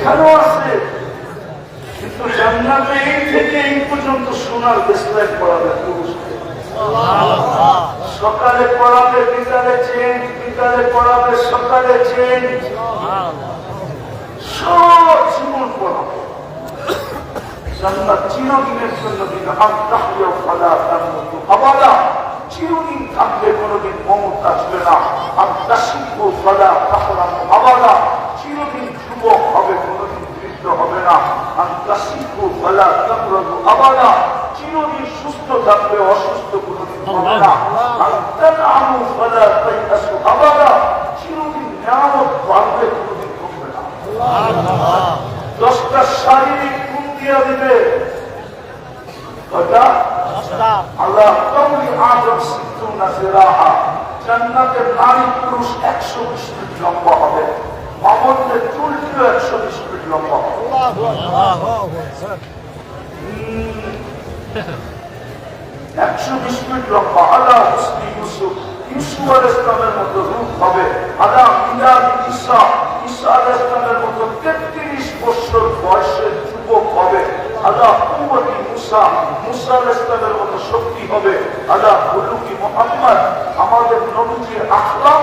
এখানেও আছে। কিন্তু জান্নাতে এই থেকে এই পর্যন্ত সোনার বেসলাইট পড়াবে সকালে পড়াবে বিকালে চেঞ্জ বিকালে পড়াবে সকালে চেঞ্জ সব জীবন পড়াবে জান্নাত চিরদিনের জন্য আন্তাহিয়া ফালা তামুতু। আবাদা চিরদিন থাকলে কোনোদিন মমত আসবে না। আন্তাসিকু ফালা তাহরাম। আবাদা চিরদিন যুবক হবে কোনোদিন বৃদ্ধ হবে না। আন্তাসিকু ফালা তামরাদু আবাদা চিরদিন সুস্থ থাকবে অসুস্থ কোনোদিন হবে না। আন্তানামু ফালা তাইয়াসু আবাদা চিরদিন নিয়ামত বাড়বে কোনোদিন কমবে না। দশটা শারীরিক গুণ দিয়া দিবে। আল্লাহ কৌলি আদম সিদ্ধুনা জিরাহা। জান্নাতের নারী পুরুষ একশো বিশ লম্বা হবে। মামনের চুলটিও একশো বিশ ফিট লম্বা। একশো বিশ ফিট লম্বা। হুসনি ইউসুফ। ইউসুফ আল ইসলামের মতো রূপ হবে। আল্লাহ মিলাদ ঈসা। ঈসা আল ইসলামের মতো তেত্রিশ বছর বয়সের যুবক হবে। আল্লাহ কুমতি মুসা। মুসা আল ইসলামের মতো শক্তি হবে। আল্লাহ হুলুকি মোহাম্মদ। আমাদের নবীজির আখলাম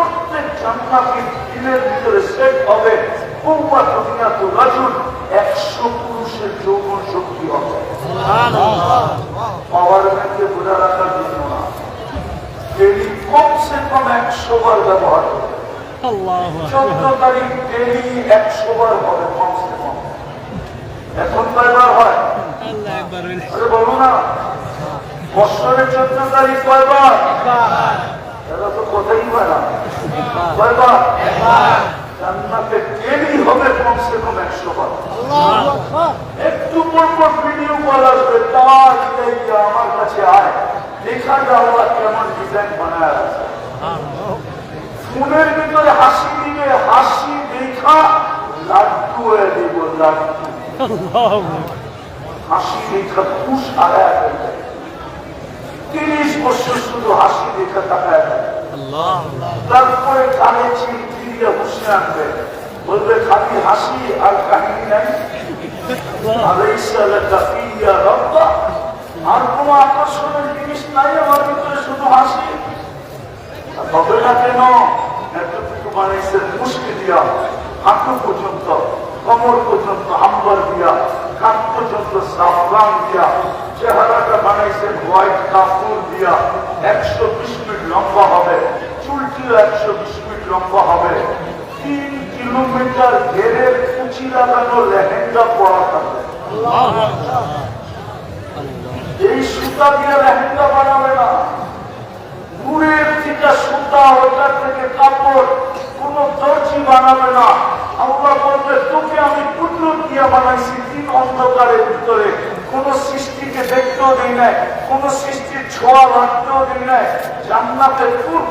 প্রত্যেক জান্নাতির দিলের ভিতরে সেট হবে কৌয়া দুনিয়া তো রাজুন একশো পুরুষের যৌবন শক্তি হবে পাওয়ার ব্যাংকে বোঝা রাখার জন্য না ডেলি কমসে কম একশো বার ব্যবহার করে চোদ্দ তারিখ ডেলি একশো বার হবে কমসে কম এখন কয়বার হয় আরে বলো না বৎসরে চোদ্দ তারিখ কয়বার? এরা তো কথাই হয় না। একটু পর ভিডিও কল আসবে তার আমার কাছে আয় দেখা যাওয়া কেমন ডিজাইন বানায় আছে ফোনের ভিতরে হাসি দিবে হাসি দেখা লাড্ডু দিব লাড্ডু হাসি দেখা খুশ ফেলবে তিরিশ বছর শুধু হাসি দেখা তাকায় ফেলবে তারপরে কানে ছিল ফিরিয়ে আনবে বলবে, খালি হাসি আর কাহিনী নাই। কোনো কেন কান একশো বিশ ফিট লম্বা হবে, চুলটিও একশো বিশ ফিট লম্বা হবে। তিন কিলোমিটার ঘেরের কুচি লাগানো লেহেঙ্গা পরা থাকবে এই সুতা দিয়ে লেহেঙ্গা বানাবে না। থেকে থেকে তোকে আমি সৃষ্টিকে দেখতেও দিই নাই। কোন সৃষ্টির ছোঁয়া লাগতেও দিই নাই। জান্নাতে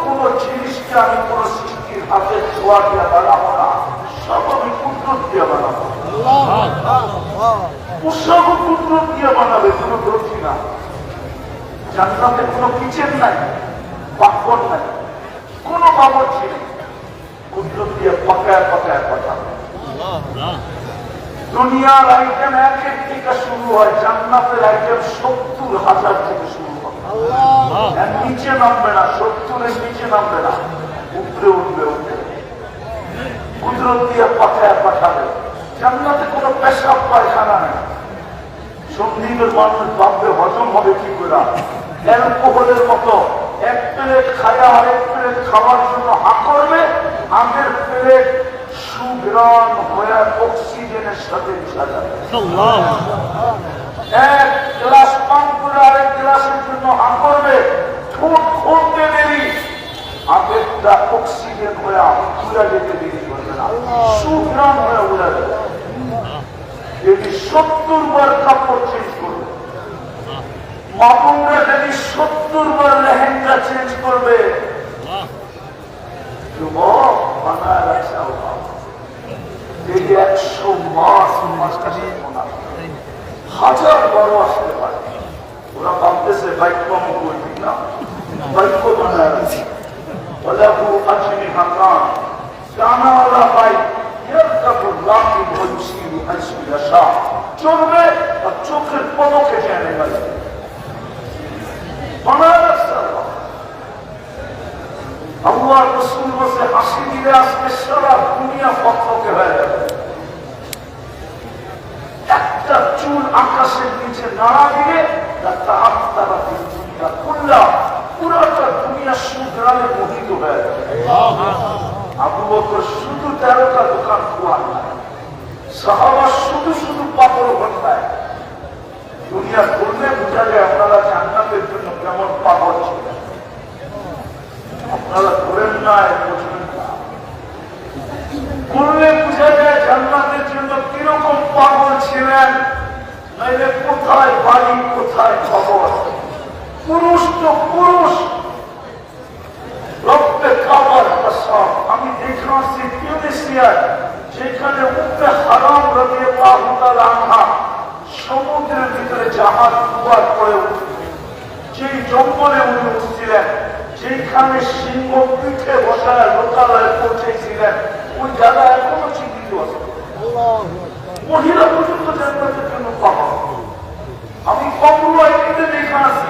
কোন জিনিসকে আমি কোন সৃষ্টির হাতে ছোঁয়া দিয়া বানাবো না আমি পুত্র দিয়া বানাবো। পোশাকও পুত্র দিয়ে বানাবে কোনো দর্জি না। জান্নাতে কোনো কিচেন নাই বাকর নাই কোন বাবরচি নেই। পুত্র দিয়ে পাকায় পাকায় পাঠাবে দুনিয়ার আইটেম একের থেকে শুরু হয় জান্নাতের আইটেম সত্তর হাজার থেকে শুরু হয়। নিচে নামবে না সত্তরের নিচে নামবে না। উপরে উঠবে কুদরত দিয়ে পাঠায় পাঠাবে। জান্নাতে কোনো পেশাব, পায়খানা নেই। সন্দীপের মানুষ ভাববে, হজম হবে কি করে? অ্যালকোহলের মতো এক প্লেট খায়া আরেক প্লেট খাওয়ার জন্য হা করবে, আগের প্লেট সুগ্রাম হয়ে অক্সিজেনের সাথে মিশা যাবে। এক গ্লাস পান করে আরেক গ্লাসের জন্য হা করবে, ঠোঁট খুলতে দেরি। আগেরটা অক্সিজেন হয়ে উড়া যেতে দেরি করবে না সুগ্রাম হয়ে উড়া যাবে যদি সত্তর বার কাপড় চেঞ্জ করবে মাপুরা যদি সত্তর বার লেহেঙ্গা চেঞ্জ করবে ওরা ভাবতেছে বাইক কম করবি না বাইক বানায় রাখছে وله أجر مقام كان على بيت يركب রাখি বলছি চলবে আর চোখের পদকে জেনে গেলে বানায় রাখতে হবে। আল্লাহ রসুল বসে হাসি দিলে আজকে সারা দুনিয়া পক্ষকে হয়ে যাবে একটা চুল আকাশের নিচে নাড়া দিলে তার তারা দুনিয়া খুললাম পুরোটা দুনিয়া সুগ্রামে মোহিত হয়ে যাবে আবু বকর শুধু তেরোটা দোকান খোয়া সাহাবা শুধু শুধু পাপড় ঘন্টায় দুনিয়া করলে বোঝা যায় আপনারা জান্নাতের জন্য কেমন পাগল ছিলেন। আপনারা ধরেন না বুঝবেন না। করলে বোঝা যায় জান্নাতের জন্য কীরকম পাগল ছিলেন, নাইলে কোথায় বাড়ি, কোথায় খবর? পুরুষ তো পুরুষ রক্তে কসম আমি দেখে আসছি টিউনিসিয়ায় যেখানে উঠতে হারাম রবি আনহা সমুদ্রের ভিতরে জাহাজ দুবার করে যেই জঙ্গলে উনি উঠছিলেন যেখানে সিংহ পিঠে বসায় লোকালয়ে পৌঁছেছিলেন ওই জায়গা এখনও চিহ্নিত আছে মহিলা পর্যন্ত জান্নাতের জন্য পাওয়া আমি কখনো দেখে আসি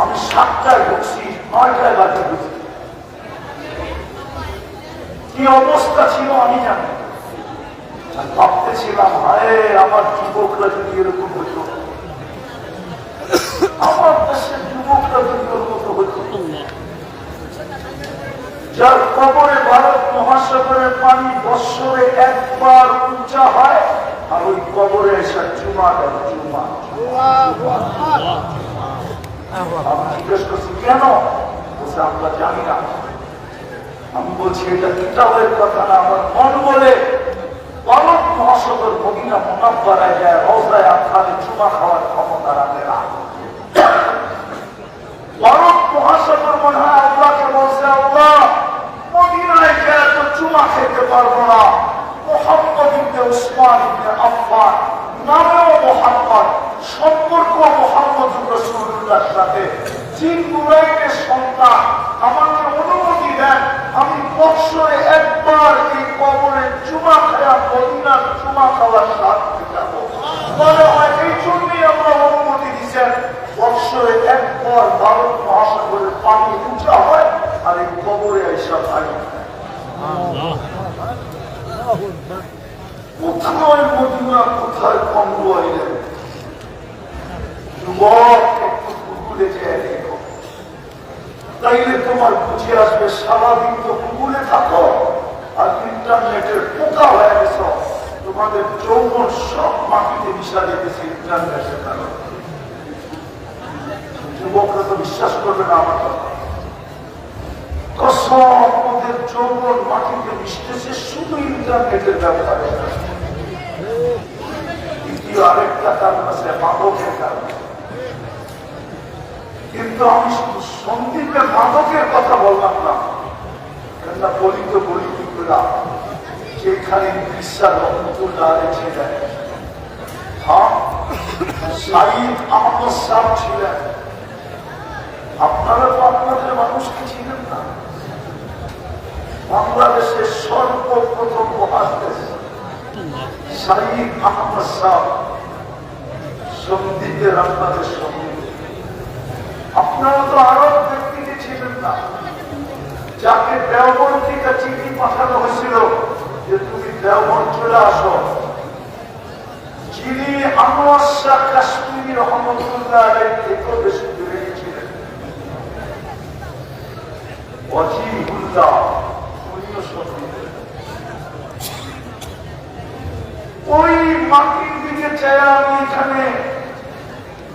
আমি সাতটায় ঢুকছি নয়টায় বাজে ঢুকছি কি অবস্থা ছিল আমি জানি। ভাবতেছিলাম হায় আমার যুবকরা যদি এরকম হইত আমার দেশের যুবকরা যদি মতো হইত যার কবরে ভারত মহাসাগরের পানি বৎসরে একবার উঁচা হয়, আর ওই কবরে এসে চুমা দেয় চুমা আমি জিজ্ঞেস করছি কেন বলছে আমরা জানি না আমি বলছি এটা কিতাবের কথা না আমার মন বলে অনেক মহাসগর মদিনা মোনাব্বারায় যায় রওজায় আখানে চুমা খাওয়ার ক্ষমতা রাখে না অনেক মহাসগর মনে হয় আল্লাহকে বলছে আল্লাহ মদিনায় যায় তো চুমা খেতে পারব না মোহাম্মদ ইবনে উসমান ইবনে আফফান নামেও মোহাম্মদ সম্পর্ক মোহাম্মদ রসুল্লাহর সাথে। জিন নুরাইনের সন্তান আমাকে অনুমতি দেন আমি বৎসরে একবার এই কবরে চুমা খায়া মদিনার চুমা খাওয়ার স্বাদ যাব। মনে হয় এই জন্যই আমরা অনুমতি দিচ্ছেন বৎসরে একবার ভারত মহাসাগরের পানি উঁচা হয় আর এই কবরে এসব ভাই। কোথায় মদিনা যায় দেখো তাইলে তোমার বুঝে আসবে সারাদিন তো কুকুরে থাকো আর ইন্টারনেটের পোকা হয়ে গেছ তোমাদের যৌবন সব মাটিতে মিশা যেতেছে ইন্টারনেটের কারণে যুবকরা তো বিশ্বাস করবে না আমার কথা কসম ওদের যৌবন মাটিতে মিশতেছে শুধু ইন্টারনেটের ব্যবহারে। দ্বিতীয় আরেকটা কারণ আছে মাদকের কারণ। কিন্তু আমি শুধু সন্দীপের মাদকের কথা বললাম না কেননা বলি বলি কি করে যেখানে বিশ্বাস আহমদ সাহ ছিলেন। আপনারা তো আপনাদের মানুষকে ছিলেন না। বাংলাদেশের সর্বপ্রথম মহাদেশ সাইদ আহমদ সাহ সন্দীপের আপনাদের সংগীত আপনারা তো আরব ব্যক্তিকে ছিলেন না। যাকে দেওবন চিঠি পাঠানো হয়েছিল যে তুমি দেওবন চলে আসো। যিনি আনোয়ার কাশ্মীর ওই মাটির দিকে চাই আমি এখানে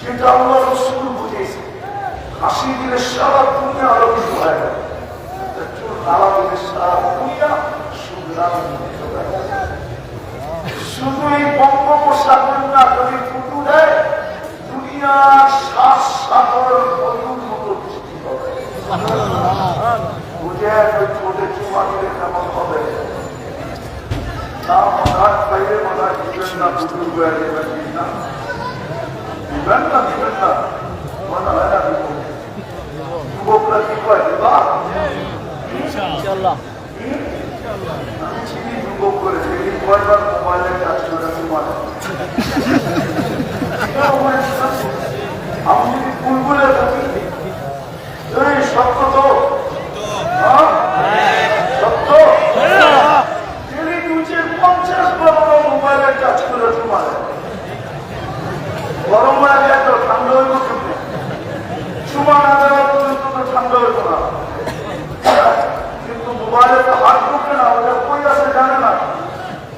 যেটা আল্লাহ রসুল বুঝেছে হাসি দিলে সারা দুনিয়া আলোকিত হয়ে গেল দিলে সারা দুনিয়া সুন্দর শুধু এই বঙ্গোপসাগর না, যদি ফুটু দেয় দুনিয়ার শ্বাস সাগর মধুর মতো বৃষ্টি হবে। বুঝে ছোটে চুমা কেমন হবে? না মনে বাইরে হয় দিবেন না দুপুর হয়ে দেবেন মনে হয়। যুবকরা কি কয় ইনশাআল্লাহ আমি চিনি যুবক করে দেখি কয়বার মোবাইলে কাজ করে তোমার আমি যদি ভুল থাকি এই সত্য। তো হ্যাঁ? সত্য ডেলি নিউজের পঞ্চাশ বার মোবাইলে কাজ করে তোমার গরম লাগে এত ঠান্ডা হইব কেমনে চুমা না দেওয়া পর্যন্ত তো ঠান্ডা হইব না কিন্তু মোবাইলে তো হাত ঢুকে না ওটা কই আছে জানে না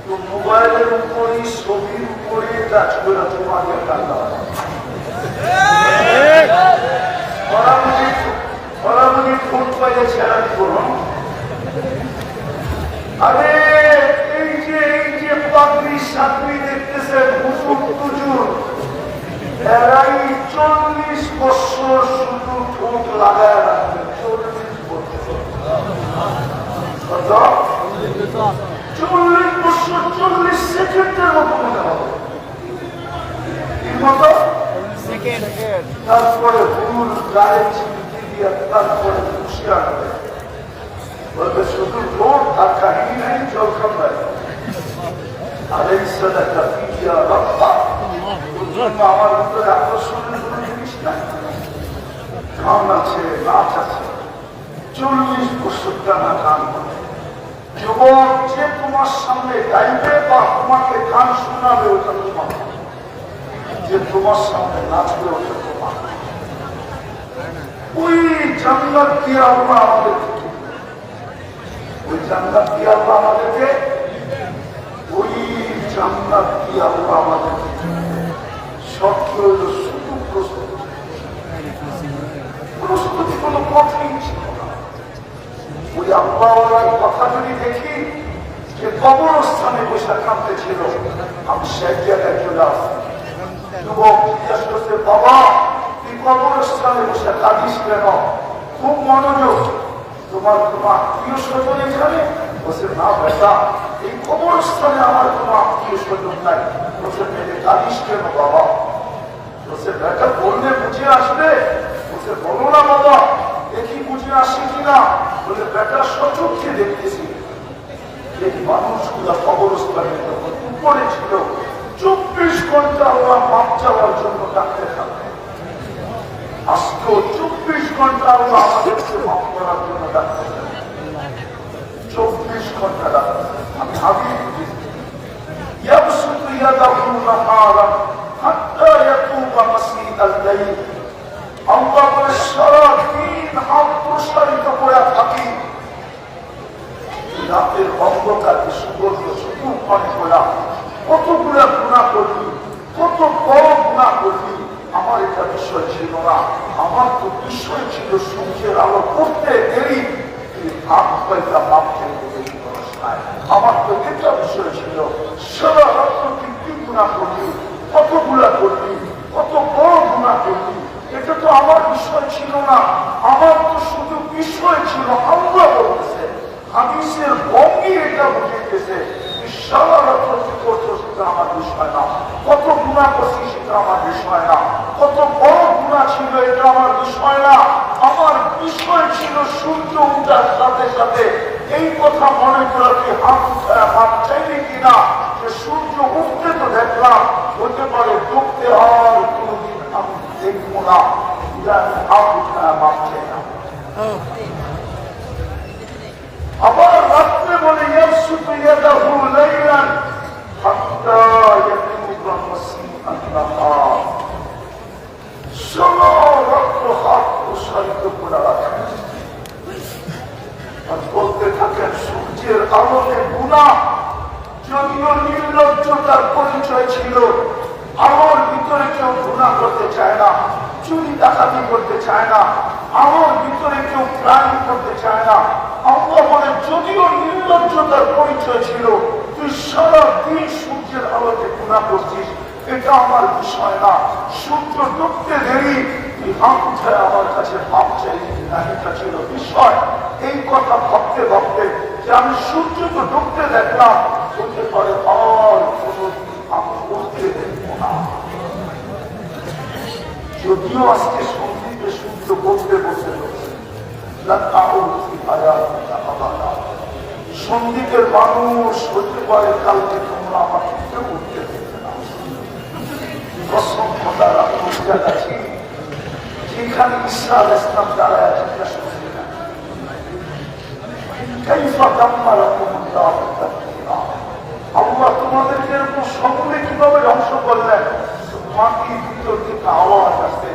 তো মোবাইলের উপরই ছবির উপরই কাজ করে তোমাকে ঠান্ডা বরাবরই বরাবরই ফোন পাইলে ছেড়া দিব না? আরে এই যে এই যে পাগড়ি সাগড়ি দেখতেছেন হুজুর তুজুর এরাই চল্লিশ বছর শুধু ঠোঁট লাগায় রাখবে চল্লিশ বছর মনে তারপরে হুল গায়ে চিমটি দিয়ে তারপরে বলবে শুধু ঠোঁট আর কাহিনী নাই জল খান্দায় আলাই সাদাকা ফিয়া রব্বা আমার ভিতরে আকর্ষণের কোনো জিনিস নাই গান আছে নাচ আছে চল্লিশ বছর টানা গান যুবক, যে তোমার সামনে গাইবে বা তোমাকে গান শোনাবে, ওটা তোমার। যে তোমার সামনে নাচবে, ওটা তোমার। ওই জান্নাত দিয়ে আল্লাহ আমাদেরকে। ওই জান্নাত দিয়ে আল্লাহ আমাদেরকে? ওই জান্নাত দিয়ে আল্লাহ আমাদেরকে হইল শুধু প্রস্তুতি। প্রস্তুতি কোনো ওই আল্লাহর কথা যদি দেখি যে কবরস্থানে বসে কাঁদতে ছিল। আমি সেই জায়গায় চলে আসি যুবক, জিজ্ঞাস করছে, বাবা, তুই কবরস্থানে বসে কাঁদিস কেন? খুব মনোযোগ। তোমার কোনো আত্মীয় স্বজন এখানে? বসে না বেটা, এই কবরস্থানে আমার কোনো আত্মীয় স্বজন নাই। বসে মেরে কাঁদিস কেন বাবা? বসে বেটা, বললে বুঝে আসবে। বসে বলো না বাবা। দেখি বুঝে আসে কিনা বলে বেটা সচক্ষে দেখতেছি এই মানুষগুলা কবরস্থানে যখন উপরে ছিল চব্বিশ ঘন্টা আল্লাহ মাপ চাওয়ার জন্য ডাকতে থাকবে আজকেও চব্বিশ ঘন্টা আল্লাহ আমাদেরকে মাপ করার জন্য ডাকতে থাকবে চব্বিশ ঘন্টা ডাকতে আমি আগে বুঝেছি يبسط يده نهارا حتى يطوب مسيح الليل আল্লাহ বলে সারাদিন হাত প্রসারিত করে থাকি। রাতের অন্ধকারকে সুগন্ধ শুধু মনে করা কতগুলা গুণা করলি কত বড় গুণা করলি আমার এটা বিষয় ছিল না। আমার তো বিষয় ছিল সূর্যের আলো করতে দেরি। আমার তো এটা বিষয় ছিল। সারা রাত্র কি গুণা করলি কতগুলা করলি কত বড় গুণা করলি এটা তো আমার বিষয় ছিল না। আমার তো শুধু বিষয় ছিল, আল্লাহ বলতেছে, হাদিসের ভঙ্গি এটা বুঝিতেছে আমার বিষয় না। আমার বিষয় ছিল আমার আমার সূর্য উঠার সাথে সাথে। এই কথা মনে করে কি হাত চাইলে কিনা যে সূর্য উঠতে তো দেখলাম, হতে পারে ডুবতে আর কোনোদিন আমি দেখব না। সুবিধা আপনি আবার রাত্রে বলে রক্ত হাত প্রসারিত করে বলতে থাকেন সূর্যের আলোতে গুণা যদিও নির্লজ্জতার পরিচয় ছিল আমার ভিতরে কেউ করতে চায় না, চুরি ডাকাতি করতে চায় না, আমার ভিতরে কেউ প্রাণ করতে চায় না। বলে যদিও নির্লজ্জতার পরিচয় ছিল, তুই সারা দিন সূর্যের আলোতে গুণা করছিস, এটা আমার বিষয় না। সূর্য ডুবতে দেরি, তুই হাত উঠায় আমার কাছে ভাব চাইলি না, এটা ছিল বিষয়। এই কথা ভাবতে ভাবতে যে আমি সূর্য তো ডুবতে দেখলাম হতে পারে আর কোনোদিন আমি উঠতে দেখব না যদিও আজকে সঙ্গীতে সূর্য বলতে বলতে সন্দীপের মানুষ হতে পারে কালকে তোমরা আমাকে উঠতে দেবে যেখানে ইসলাম ইসলাম দ্বারা জিজ্ঞাসা করছে না তোমাদেরকে এরকম সকলে কীভাবে ধ্বংস করলেন মাটির ভিতর থেকে আওয়াজ আসে।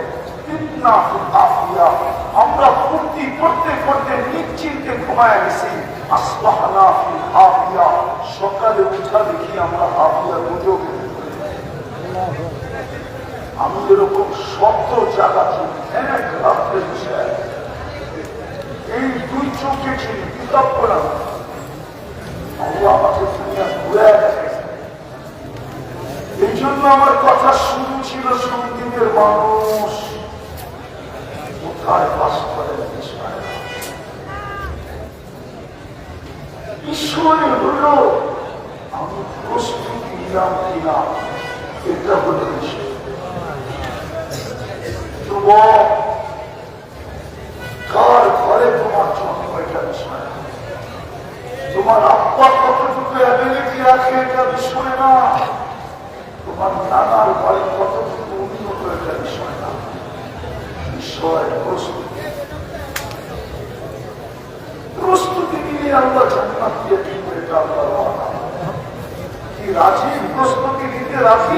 আমরা ফুর্তি করতে করতে নিশ্চিন্তে ঘুমায় গেছি আসবাহানা সকালে উঠা দেখি আমরা আফিয়া গুজব আমি এরকম শব্দ জাগাচ্ছি এক রাত্রে এই দুই চোখে ছিল কিতাব পড়া, আল্লাহ আমাকে দুনিয়া ঘুরে এই জন্য আমার কথা শুরু ছিল সঙ্গীতের মানুষ কোথায় বাস করে বিষয় ঈশ্বরে হল আমি প্রস্তুতি নিলাম কিনা এটা হলো যুবক কার ঘরে তোমার জন্ম এটা বিষয় তোমার আব্বা কতটুকু অ্যাবিলিটি রাখে এটা বিষয় না। তোমার নানার ঘরে কতটুকু উন্নত এটা বিষয় না। বিষয় প্রস্তুতি। প্রস্তুতি নিয়ে আল্লাহ জান্নাত দিয়ে দিব এটা আল্লাহ। কি রাজি? প্রস্তুতি নিতে রাজি?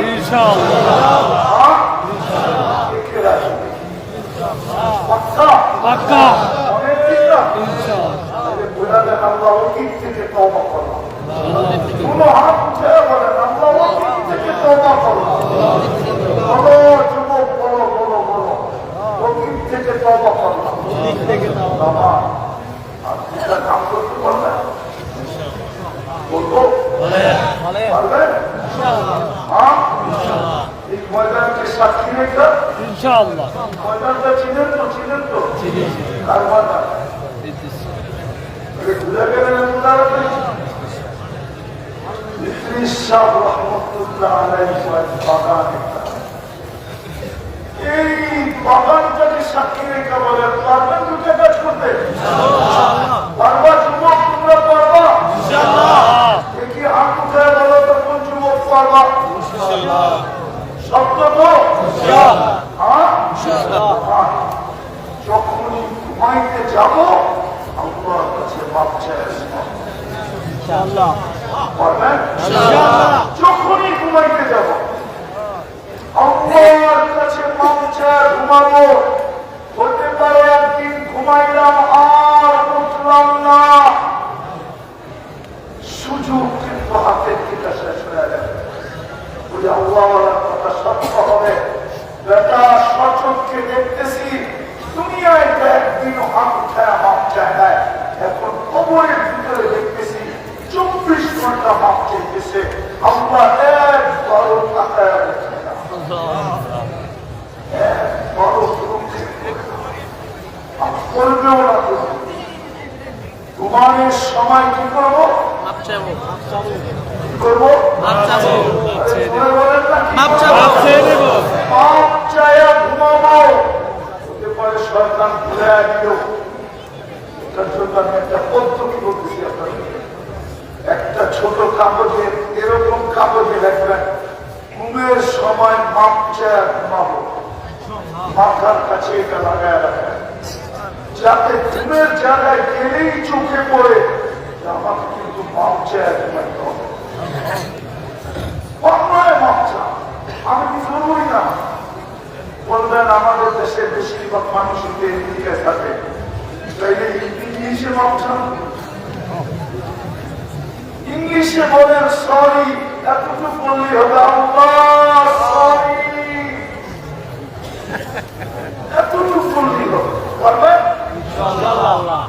দেখে রাজি। পাক্কা? পাক্কা। অনেক দিন না ইনশাআল্লাহ। তাহলে বোঝা যায় আল্লাহ অতীত থেকে তওবা করলাম কোনো হাত উঠে বলেন আল্লাহ অতীত থেকে তওবা করলাম বলো যুবক বলো বলো বলো অতীত থেকে তওবা করলাম বাবা আর দুটা কাম করতে পারবেন বলব পারবেন হ্যাঁ এই ময়দানকে সাক্ষী রেখা ইনশাআল্লাহ ময়দানটা চিনেন তো চিনেন তো কার ময়দান এটা ভুলে গেলেন উদাহরণ ইদ্রিস শাহ রহমতুল্লাহ আলাইহি বাগান একটা। এই বাগানটাকে সাক্ষী রেখে বলেন পারবেন দুটো কাজ করতে পারবা যুবক তোমরা পারবা দেখি হাত উঠে বলো তো কোন যুবক পারবা শব্দ তো। যখনই ঘুমাইতে যাব আল্লাহর কাছে মাপ যখনই ঘুমাইতে যাব আল্লাহর কাছে মাপ চাই ঘুমাবো হতে পারে একদিন ঘুমাইলাম আর উঠলাম না সুযোগ কিন্তু হাতের থেকে শেষ হয়ে যাবে ওই আল্লাহওয়ালার হবে। বেটা সচককে দেখতেছি দুনিয়ায় একদিন হাত চায় এখন কবরের ভিতরে দেখতেছি চব্বিশ ঘণ্টা হাত চাইতেছে। আল্লাহ দেখে না। আর করবেও না তো। সময় কি করব? করব? ভুলে জন্য আমি একটা পদ্ধতি বলতেছি আপনাকে একটা ছোট কাগজে এরকম কাগজে লিখবেন ঘুমের সময় মাপ চায়া ঘুমাবো। মাথার কাছে এটা লাগায় রাখবেন। যাতে ঘুমের জায়গায় গেলেই চোখে পড়ে। আমাকে কিন্তু মাপ চায়া ঘুমাইতে হবে। অন্যায় থাকে। তাইলে ইংলিশে ইংলিশে বলেন সরি এতটুকু বললেই হবে আল্লাহ সরি এতটুকু বললেই হবে পারবেন ইনশাআল্লাহ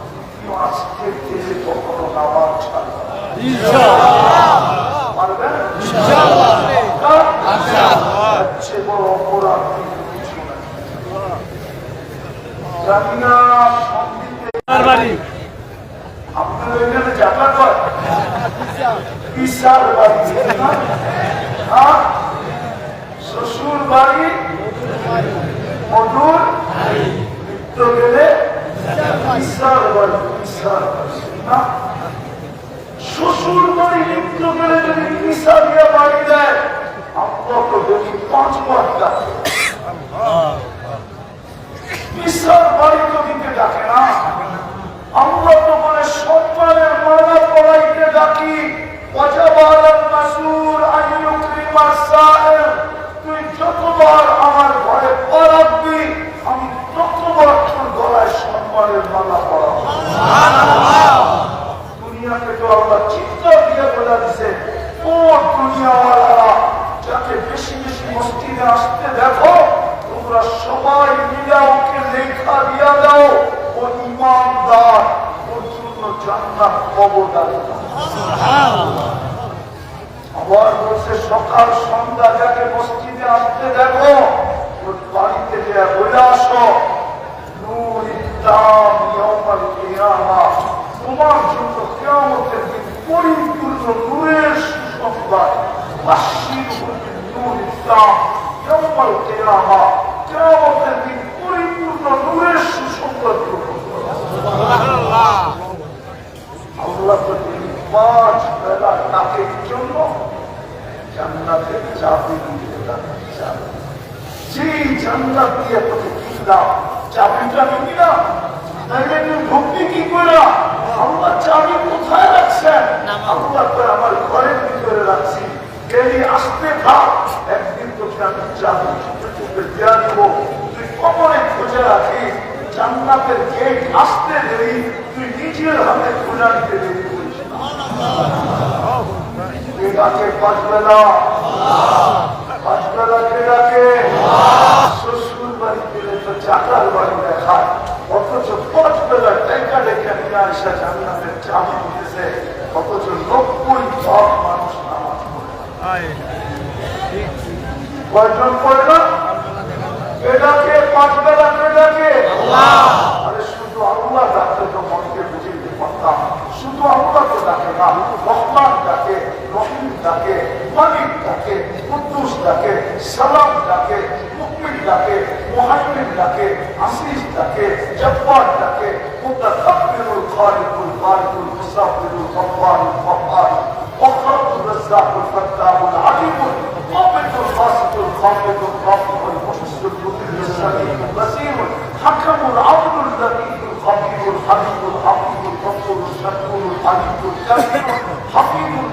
আজকে দিনে কখনো নামাজ ছাড়বে না। ইনশাআল্লাহ পারবেন ইনশাআল্লাহ সবচেয়ে বড় অপরাধ কিন্তু কিছু না জানি না সঙ্গীতে আমার বাড়ি আপনার এখানে যাত্রা কর বিশাল বাড়ি? হ্যাঁ? শ্বশুর বাড়ি মধুর মৃত্য গেলে বিশাল বাড়ি না? শ্বশুর বাড়ি মৃত্য গেলে যদি দিয়ে বাড়ি দেয় আমরা তো দেখি পাঁচ বার ডাকে বিশাল বাড়ি তো দিতে ডাকে না আমরা তো মানে সম্মানের মালা পড়াইতে ডাকি ওয়াজাবালাল মাসুর আইয়ুকরিমা সাইল তুই যতবার আমার ঘরে পা আমি ততবার তোর গলায় সম্মানের মালা পড়াবো দুনিয়াকে তো আল্লাহ চিৎকার দিয়ে বলে দিছে ও দুনিয়াওয়ালারা যাকে বেশি বেশি মসজিদে আসতে দেখো তোমরা সবাই মিলে ওকে লেখা দিয়া দাও ও ইমানদার ওর জন্য জান্নাত কবদার আবার বলছে সকাল সন্ধ্যা যাকে মসজিদে আসতে দেখো ওর বাড়ি থেকে বলে আসো তোমার জন্য দিন পরিপূর্ণ নূরের সুসংবাদ। ইসলাম দিন পরিপূর্ণ নূরের সুসংবাদ গ্রহণ করো। আল্লাহ পাঁচ বেলা ডাকের জন্য জান্নাতের চাবি দিয়ে চাবি। যেই জান্নাত দিয়ে তোকে কিনলাম চাবিটা নিবি না তাইলে তুই ঢুকবি কি করে আল্লাহ চাবি কোথায় রাখছেন? আল্লাহ করে আমার ঘরের ভিতরে রাখছি। গেলি আসতে থাক একদিন তোকে আমি চাবি চুপে দেওয়া দেবো। তুই কবরে খুঁজে রাখিস জান্নাতের গেট আসতে দেরি। তুই নিজের হাতে খোঁজা নিতে দেরি করিস না। কে ডাকে পাঁচ বেলা পাঁচ বেলা কে ডাকে শ্বশুর বাড়ি গেলে তো চাকার বাড়ি দেখায়। অথচ পাঁচ বেলা টেকা ডেকে নিয়ে আসা জান্নাতের চাবি দিতেছে। অথচ নব্বই ভাগ মানুষ নামাজ পড়ে। কয়জন পড়ে না এটাকে পাঁচ বেলা এটাকে আরে শুধু আল্লাহ ডাকতে তো মনকে বুঝিয়ে পারতাম। শুধু আল্লাহ তো ডাকে না রহমান ডাকে। ডাকে মালিক ডাকে কুদ্দুস ডাকে সালাম ডাকে মুকমিন ডাকে মুহাইমিন ডাকে আসিস ডাকে জব্বার ডাকে মুতাকাব্বিরুল খালিকুল বারিকুল মুসাফিরুল গফফারুল গফফার وخلق الرزاق الفتاح العليم القابض الباسط الخافض الرافع المحسن المذل السميع البصير حكم العدل اللطيف الخبير الحبيب الحفيظ الغفور الشكور الحليم الكريم حفيظ المقيت الحسيب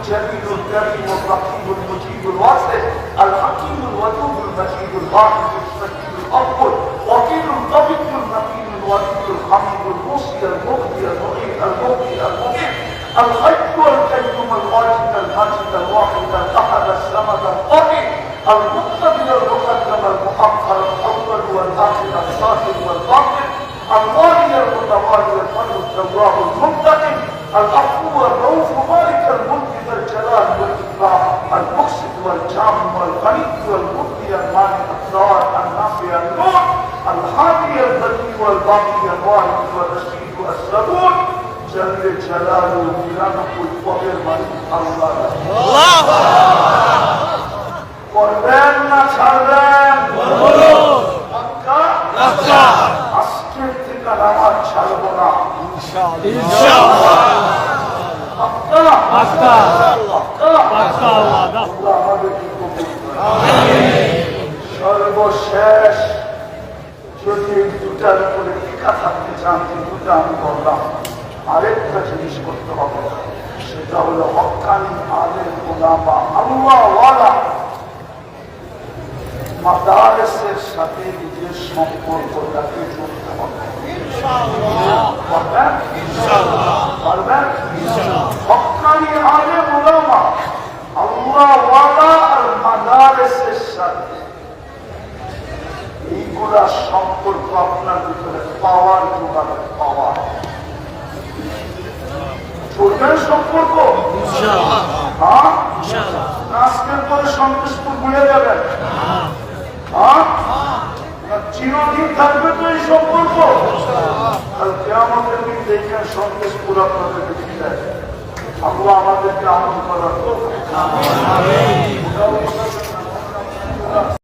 الجليل الكريم الرقيب المجيب الواسع الحكيم الودود المجيد الواحد الشكيل الاول وكيل الضبط المتين الوليد الحميد الموصي المغني المعين المغني المغيث الحي والقيوم الواجد الماجد الواحد الاحد الصمد القوي المقتدر المقدم المؤخر الاول والاخر الظاهر والباطن الوالي المتوالي الفرد الجواب المنتقم العفو المقسط والجام والغني والمبدي المانع الدار النافع النور الهادي البديع والباقي الواحد والرشيد والصبور جل جلاله ميلانه الفقر ملك الله করবেন না ছাড়বেন পাক্কা? আজকের থেকে নামাজ ছাড়বো না ইনশাআল্লাহ পাক্কা? পাক্কা। পাক্কা? পাক্কা আল্লাহ দাও। আল্লাহ আমাদেরকে কবুল করুন। সর্বশেষ যদি দুটার উপরে টিকা থাকতে চান, যে দুটা আমি বললাম, আরেকটা জিনিস করতে হবে, সেটা হলো হকানি আলের আল্লাহওয়ালা মাদারেসের সাথে নিজের সম্পর্কটাকে করতে হবে পারবেন? পারবেন? ফতোয়াওয়ালা আর এইগুলা সম্পর্ক আপনার ভিতরে পাওয়ার জোগাড় পাওয়া চলবেন সম্পর্ক আজকের পরে সন্তোষপুর ভুলে যাবেন চিরদিন থাকবে তো এই সম্পর্ক কেমন দেখে সন্তোষপুর আপনাদেরকে ফিরে আল্লাহ আমাদেরকে আমল করার